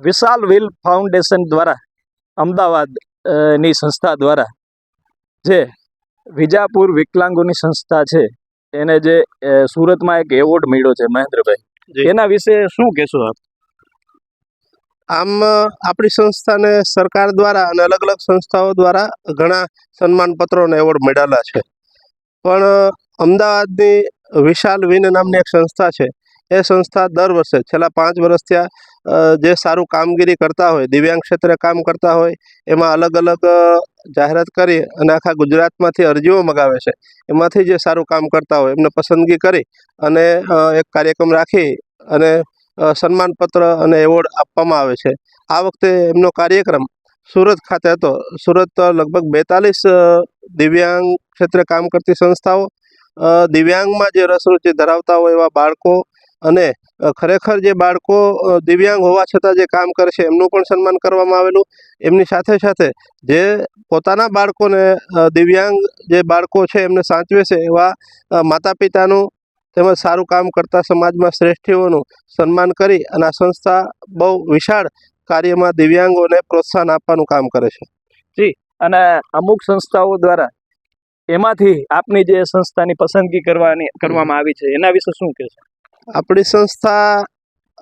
Vishal will foundation દ્વારા અમદાવાદની સંસ્થા દ્વારા જે વિજાપુર વિકલાંગોની સંસ્થા છે એને જે સુરતમાં એક એવોર્ડ મળ્યો છે મહેન્દ્રભાઈ. એના વિશે શું કહેશો આપ? આમ આપણી સંસ્થાને સરકાર દ્વારા અને અલગ અલગ સંસ્થાઓ દ્વારા ઘણા સન્માનપત્રો અને એવોર્ડ મળેલા છે. પણ અમદાવાદની વિશાલ વિન નામની એક સંસ્થા છે એ સંસ્થા દર વર્ષે છેલ્લા પાંચ વર્ષથી આ, જે સારું કામગીરી કરતા હોય દિવ્યાંગ ક્ષેત્રે કામ કરતા હોય એમાં અલગ અલગ જાહેરાત કરી અને આખા ગુજરાતમાંથી અરજીઓ મગાવે છે. એમાંથી જે સારું કામ કરતા હોય એમને પસંદગી કરી અને એક કાર્યક્રમ રાખી અને સન્માનપત્ર અને એવોર્ડ આપવામાં આવે છે. આ વખતે એમનો કાર્યક્રમ સુરત ખાતે હતો. સુરત લગભગ બેતાલીસ દિવ્યાંગ ક્ષેત્રે કામ કરતી સંસ્થાઓ દિવ્યાંગમાં જે રસરુચિ ધરાવતા હોય એવા બાળકો અને ખરેખર જે બાળકો દિવ્યાંગ હોવા છતાં જે કામ કરે છે, એમનું પણ સન્માન કરવામાં આવેલું. એમની સાથે સાથે જે પોતાના બાળકોને દિવ્યાંગ જે બાળકો છે, એમને સાચવે છે, એવા માતા પિતાનું તેમજ સારું કામ કરતા સમાજમાં શ્રેષ્ઠીઓનું સન્માન કરી અને આ સંસ્થા બહુ વિશાળ કાર્યમાં દિવ્યાંગોને પ્રોત્સાહન આપવાનું કામ કરે છે. અને અમુક સંસ્થાઓ દ્વારા એમાંથી આપની જે સંસ્થાની પસંદગી કરવાની, કરવામાં આવી છે, એના વિશે શું કહેશો આપણી સંસ્થા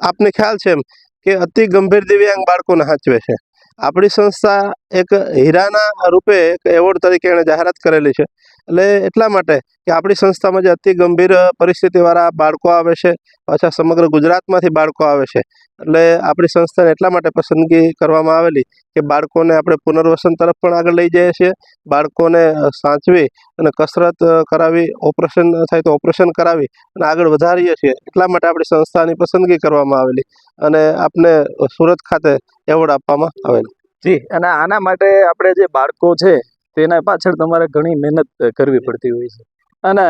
આપને ખ્યાલ છે એમ કે અતિ ગંભીર દિવ્યાંગ બાળકોને સાચવે છે. આપણી સંસ્થા એક હીરાના રૂપે એક એવોર્ડ તરીકે એણે જાહેરાત કરેલી છે. એટલે એટલા માટે કે આપણી સંસ્થામાં જે અતિ ગંભીર પરિસ્થિતિવાળા બાળકો આવે છે, પાછા સમગ્ર ગુજરાતમાંથી બાળકો આવે છે. એટલે આપણી સંસ્થાને એટલા માટે પસંદગી કરવામાં આવેલી કે બાળકોને આપણે પુનર્વસન તરફ પણ આગળ લઈ જઈએ છીએ. બાળકોને સાચવી અને કસરત કરાવી, ઓપરેશન થાય તો ઓપરેશન કરાવી અને આગળ વધારીએ છીએ. એટલા માટે આપણી સંસ્થાની પસંદગી કરવામાં આવેલી. અને આપને સુરત ખાતે એવોર્ડ આપવામાં આવેલ. જી અને આના માટે આપણે જે બાળકો છે તેના પાછળ તમારે ઘણી મહેનત કરવી પડતી હોય છે. અને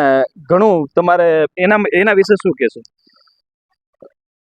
ઘણું તમારે એના એના વિશે શું કહેશો?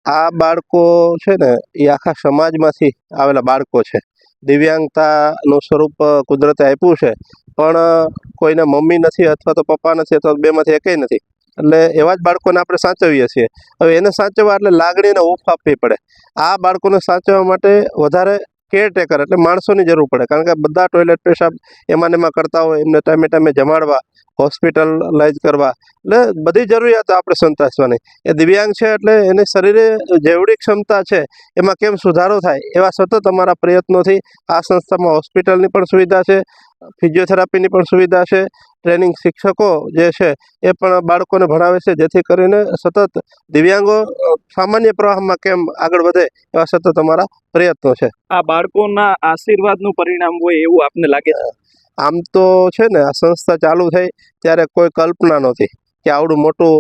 આ બાળકો છે ને એ આખા સમાજમાંથી આવેલા બાળકો છે. દિવ્યાંગતાનું સ્વરૂપ કુદરતે આપ્યું છે. પણ કોઈને મમ્મી નથી અથવા તો પપ્પા નથી અથવા તો બેમાંથી એકેય નથી. એટલે એવા જ બાળકોને આપણે સાચવીએ છીએ. હવે એને સાચવવા એટલે લાગણીને ઓફ આપવી પડે. આ બાળકોને સાચવવા માટે વધારે કેરટેકર એટલે માણસોની જરૂર પડે. કારણ કે બધા ટોયલેટ પેશાબ એમાં એમાં કરતા હોય, એમને ટાઈમે ટાઈમે જમાડવા હોસ્પિટલાઇઝ કરવા. એટલે બધી જરૂરિયાતો આપણે સંતોષવાની. એ દિવ્યાંગ છે એટલે એને શરીરે જેવડી ક્ષમતા છે, એમાં કેમ સુધારો થાય, એવા સતત અમારા પ્રયત્નોથી આ સંસ્થામાં હોસ્પિટલની પણ સુવિધા છે ફિઝિયોથેરાપીની પણ સુવિધા છે ટ્રેનિંગ શિક્ષકો જે છે એ પણ બાળકોને ભણાવે છે જેથી કરીને સતત દિવ્યાંગો સામાન્ય પ્રવાહમાં કેમ આગળ વધે એવા સતત અમારા પ્રયત્નો છે. આ બાળકોના આશીર્વાદનું પરિણામ હોય એવું આપને લાગે છે? આમ તો છે ને આ સંસ્થા ચાલુ થઈ ત્યારે કોઈ કલ્પના નહોતી કે આવડું મોટું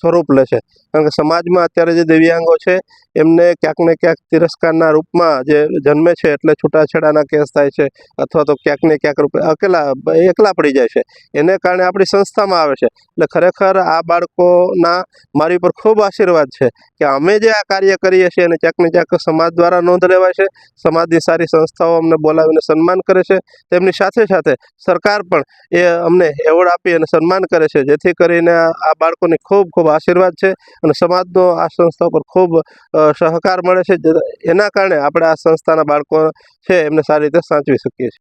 સ્વરૂપ લે છે. કારણ કે સમાજમાં અત્યારે જે દિવ્યાંગો છે એમને ક્યાંક ને ક્યાંક તિરસ્કારના રૂપમાં જે જન્મે છે એટલે છૂટાછેડાના કેસ થાય છે અથવા તો ક્યાંક ને ક્યાંક રૂપે અકેલા, એકલા પડી જાય છે. એને કારણે આપણી સંસ્થામાં આવે છે. એટલે ખરેખર આ બાળકોના મારી ઉપર ખૂબ આશીર્વાદ છે કે અમે જે આ કાર્ય કરીએ છીએ એને ક્યાંક ને ક્યાંક સમાજ દ્વારા નોંધ લેવાય છે. સમાજની સારી સંસ્થાઓ અમને બોલાવીને સન્માન કરે છે. તેમની સાથે સાથે સરકાર પણ એ અમને એવોર્ડ આપી અને સન્માન કરે છે. જેથી કરીને આ બાળકોને ખૂબ ખૂબ આશીર્વાદ છે અને સમાજનો આ સંસ્થા પર ખૂબ સહકાર મળે છે. એના કારણે આપણે આ સંસ્થાના બાળકો છે એમને સારી રીતે સાચવી શકીએ છીએ.